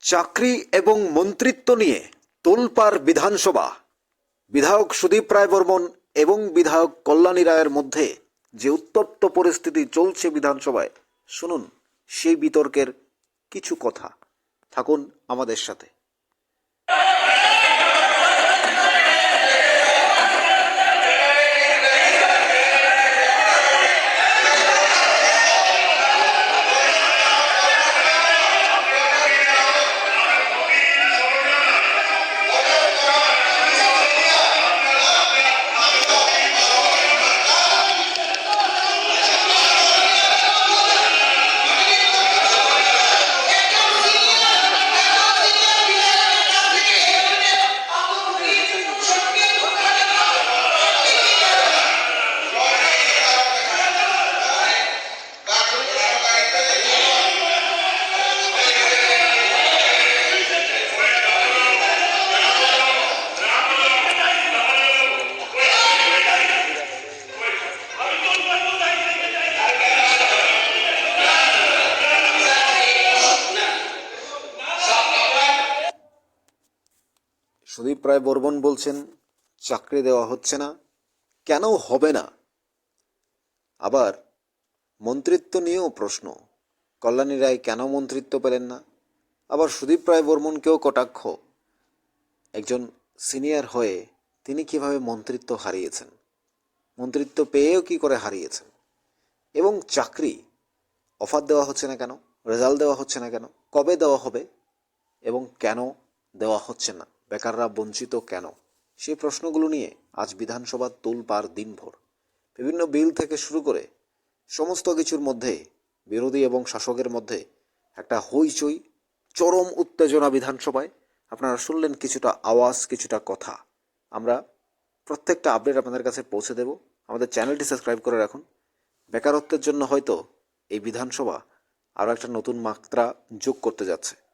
চাকরি এবং মন্ত্রিত্ব নিয়ে তোলপার বিধানসভা। বিধায়ক সুদীপ রায় বর্মন এবং বিধায়ক কল্যাণী রায়ের মধ্যে যে উত্তপ্ত পরিস্থিতি চলছে বিধানসভায়, শুনুন সেই বিতর্কের কিছু কথা। থাকুন আমাদের সাথে। সুদীপ রায় বর্মন বলছেন, চাকরি দেওয়া হচ্ছে না। কেন হবে না? আবার, মন্ত্রিত্ব নিয়েও প্রশ্ন। কল্যাণী রায় কেন মন্ত্রিত্ব পেলেন না? আবার সুদীপ রায় বর্মনকেও কটাক্ষ। একজন সিনিয়র হয়ে তিনি কীভাবে মন্ত্রিত্ব হারিয়েছেন? মন্ত্রিত্ব পেয়েও কি করে হারিয়েছেন? এবং চাকরি, অফার দেওয়া হচ্ছে না কেন? রেজাল্ট দেওয়া হচ্ছে না কেন? কবে দেওয়া হবে? এবং কেন দেওয়া হচ্ছে না? বেকাররা বঞ্চিত কেন? সেই প্রশ্নগুলো নিয়ে আজ বিধানসভার তোলপাড় দিনভর। বিভিন্ন বিল থেকে শুরু করে সমস্ত কিছুর মধ্যে, বিরোধী এবং শাসকের মধ্যে একটা হইচই, চরম উত্তেজনা বিধানসভায়। আপনারা শুনলেন কিছুটা আওয়াজ, কিছুটা কথা। আমরা প্রত্যেকটা আপডেট আপনাদের কাছে পৌঁছে দেব। আমাদের চ্যানেলটি সাবস্ক্রাইব করে রাখুন। বেকারত্বের জন্য হয়তো এই বিধানসভা আরও একটা নতুন মাত্রা যোগ করতে যাচ্ছে।